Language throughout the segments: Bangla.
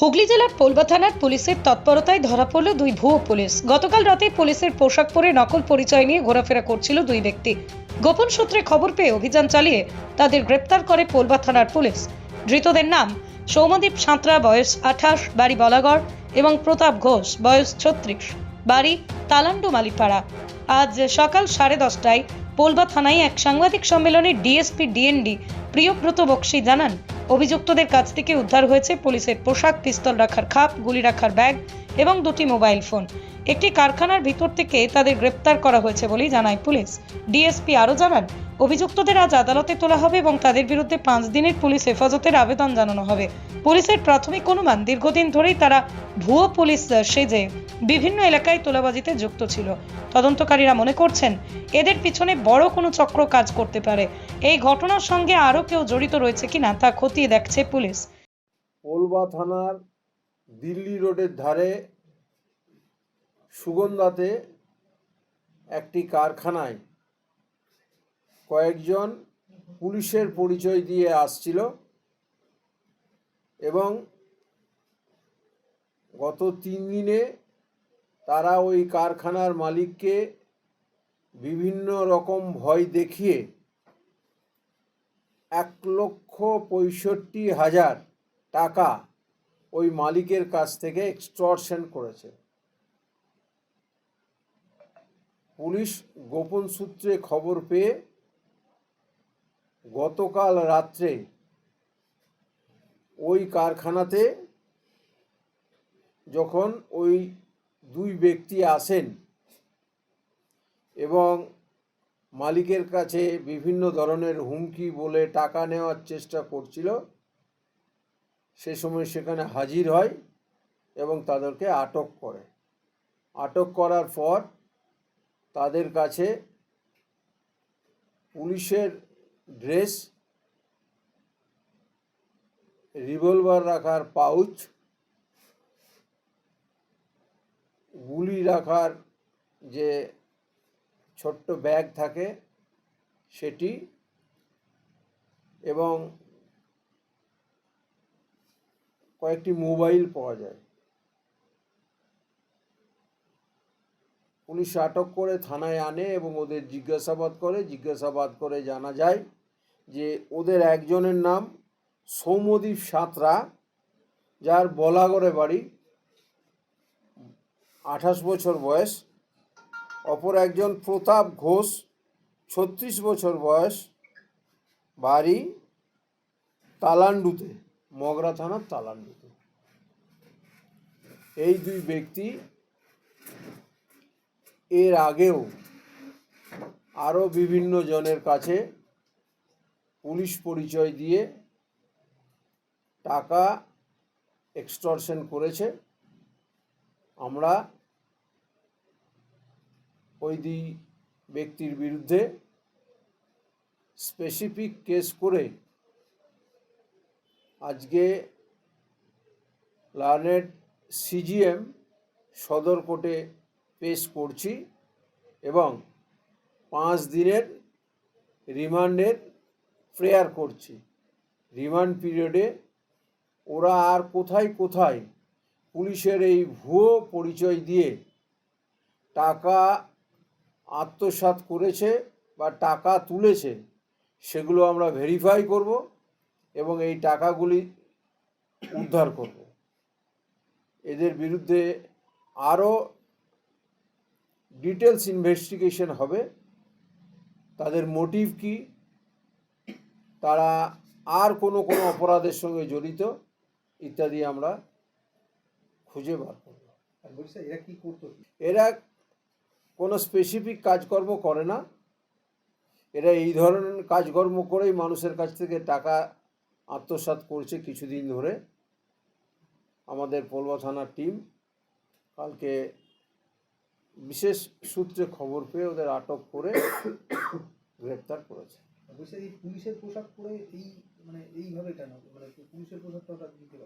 হুগলি জেলার পোলবা থানার পুলিশের তৎপরতায় ধরা পড়ল দুই ভুয়ো পুলিশ। গতকাল রাতে পুলিশের পোশাক পরে নকল পরিচয় নিয়ে ঘোরাফেরা করছিল দুই ব্যক্তি। গোপন সূত্রে খবর পেয়ে অভিযান চালিয়ে তাদের গ্রেপ্তার করে পোলবা থানার পুলিশ। ধৃতদের নাম সৌমদীপ সাঁতরা, বয়স আঠাশ, বাড়ি বলাগড়, এবং প্রতাপ ঘোষ, বয়স ছত্রিশ। বাড়ি তালান্ডু মালিপাড়া। আজ সকাল সাড়ে দশটায় পোলবা থানায় এক সাংবাদিক সম্মেলনে ডিএসপি, ডিএনডি, প্রিয়ব্রত বক্সি জানান অভিযুক্তদের কাছ থেকে উদ্ধার হয়েছে পুলিশের পোশাক, পিস্তল রাখার খাপ, গুলি রাখার ব্যাগ এবং দুটি মোবাইল ফোন। একটি কারখানার ভিতর থেকে তাদের গ্রেপ্তার করা হয়েছে বলেই জানায় পুলিশ। ডিএসপি আরও জানান অভিযুক্তদের আজ আদালতে তোলা হবে এবং তাদের বিরুদ্ধে পাঁচ দিনের পুলিশ হেফাজতের আবেদন জানানো হবে। পুলিশের প্রাথমিক অনুমান দীর্ঘদিন ধরেই তারা ভুয়ো পুলিশ সেজে বিভিন্ন এলাকায় তোলাবাজিতে যুক্ত ছিল। তদন্তকারীরা মনে করছেন, এদের পিছনে বড় কোনো চক্র কাজ করতে পারে। এই ঘটনার সঙ্গে আরও কেউ জড়িত রয়েছে কিনা তা খতিয়ে দেখছে পুলিশ। পোলবা থানার দিল্লি রোডের ধারে সুগন্ধাতে একটি কারখানায় কয়েকজন পুলিশের পরিচয় দিয়ে আসছিল এবং গত তিন দিনে তারা ওই কারখানার মালিককে বিভিন্ন রকম ভয় দেখিয়ে এক লক্ষ পঁয়ষট্টি হাজার টাকা ওই মালিকের কাছ থেকে এক্সটর্শন করেছে। পুলিশ গোপন সূত্রে খবর পেয়ে গতকাল রাত্রে ওই কারখানাতে যখন ওই দুই ব্যক্তি আসেন এবং মালিকের কাছে বিভিন্ন ধরনের হুমকি বলে টাকা নেওয়ার চেষ্টা করছিল, সে সময় সেখানে হাজির হয় এবং তাদেরকে আটক করে। আটক করার পর তাদের কাছে পুলিশের ড্রেস, রিভলভার রাখার পাউচ, গুলি রাখার যে ছোট্ট ব্যাগ থাকে সেটি এবং কয়েকটি মোবাইল পাওয়া যায়। পুলিশ আটক করে থানায় আনে এবং ওদের জিজ্ঞাসাবাদ করে। জিজ্ঞাসাবাদ করে জানা যায় যে ওদের একজনের নাম সৌমদীপ সাঁতরা, যার বলাগড়ে বাড়ি, আঠাশ বছর বয়স। অপর একজন প্রতাপ ঘোষ, ছত্রিশ বছর বয়স, বাড়ি তালান্ডুতে, মগরা থানার তালান্ডুতে। এই দুই ব্যক্তি এর আগেও আরও বিভিন্ন জনের কাছে পুলিশ পরিচয় দিয়ে টাকা এক্সটর্শন করেছে। আমরা ওই দুই ব্যক্তির বিরুদ্ধে স্পেসিফিক কেস করে আজকে লার্নেড সিজিএম সদর কোর্টে পেশ করছি এবং পাঁচ দিনের রিমান্ডের প্রেয়ার করছি। রিমান্ড পিরিয়ডে ওরা আর কোথায় কোথায় পুলিশের এই ভুয়ো পরিচয় দিয়ে টাকা আত্মসাৎ করেছে বা টাকা তুলেছে, সেগুলো আমরা ভেরিফাই করব এবং এই টাকাগুলি উদ্ধার করব। এদের বিরুদ্ধে আরও ডিটেলস ইনভেস্টিগেশন হবে। তাদের মোটিভ কি? তারা আর কোনো কোনো অপরাধের সঙ্গে জড়িত ইত্যাদি আমরা খুঁজে বার করব। এরা কি করতো? এরা কোনো স্পেসিফিক কাজকর্ম করে না। এরা এই ধরনের কাজকর্ম করেই মানুষের কাছ থেকে টাকা আত্মসাৎ করছে কিছুদিন ধরে। আমাদের পলবা থানার টিম কালকে বিশেষ সূত্রে খবর পেয়ে ওদের আটক করে গ্রেপ্তার করেছে। এই পুলিশের পোশাক পরে এই মানে এইভাবে কেন? মানে পুলিশের দিতে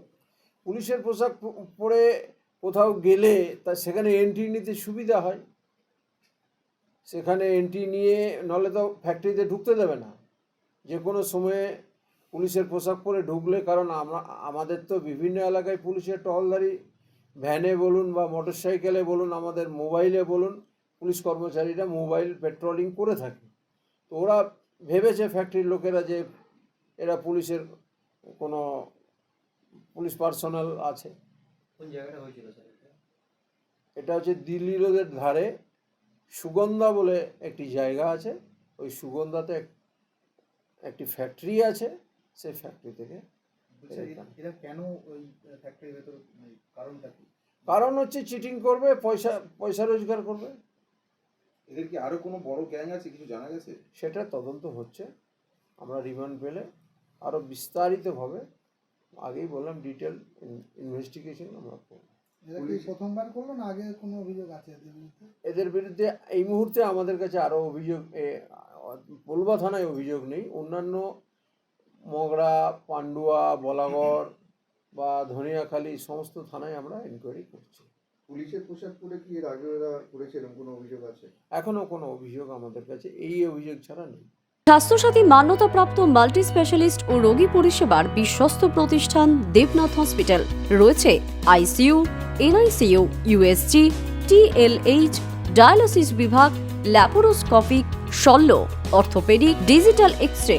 পুলিশের পোশাক পরে কোথাও গেলে তা সেখানে এন্ট্রি নিতে সুবিধা হয়। সেখানে এন্ট্রি নিয়ে নলে তো ফ্যাক্টরিতে ঢুকতে দেবে না। যে কোনো সময়ে পুলিশের পোশাক পরে ঢুকলে কারণ আমরা আমাদের তো বিভিন্ন এলাকায় পুলিশের টহলদারি ভ্যানে বলুন বা মোটর সাইকেলে বলুন আমাদের মোবাইলে বলুন পুলিশ কর্মচারীরা মোবাইল পেট্রোলিং করে থাকে। তো ওরা ভেবেছে ফ্যাক্টরির লোকেরা যে এরা পুলিশের কোনো পুলিশ পার্সোনাল আছে। কোন জায়গাটা হয়েছিল এটা? হচ্ছে দিল্লি রোডের ধারে সুগন্ধা বলে একটি জায়গা আছে। ওই সুগন্ধাতে এক- একটি ফ্যাক্টরি আছে। সেই ফ্যাক্টরি থেকে কেন ওই ফ্যাক্টরির ভেতর মানে কারণটা কি কারণ হচ্ছে চিটিং করবে পয়সা পয়সা রোজগার করবে। এদের কি আরও কোনো বড় গ্যাং আছে কিছু জানা গেছে? সেটা তদন্ত হচ্ছে। আমরা রিমান্ড পেলে আরও বিস্তারিতভাবে আগেই বললাম ডিটেল ইনভেস্টিগেশন আমরা করব। প্রথমবার করল না আগে কোনো অভিযোগ আছে এদের বিরুদ্ধে এদের বিরুদ্ধে এই মুহূর্তে আমাদের কাছে আরও অভিযোগ এ, পলুবা থানায় অভিযোগ নেই। অন্যান্য মগরা পান্ডুয়া বলাগড় বা ধনিয়াখালী সমস্ত থানায় আমরা এনকোয়ারি করছি। পুলিশের পোশাক পরে কি এর আগে ওরা করেছে এরকম কোনো অভিযোগ আছে? এখনও কোনো অভিযোগ আমাদের কাছে এই অভিযোগ ছাড়া নেই। স্বাস্থ্যসাথী মান্যতাপ্রাপ্ত মাল্টি স্পেশালিস্ট ও রোগী পরিষেবার বিশ্বস্ত প্রতিষ্ঠান দেবনাথ হসপিটাল। রয়েছে ICU NICU USG TLH dialysis বিভাগ ল্যাপারোস্কোপিক শল্য অর্থোপেডিক ডিজিটাল এক্স রে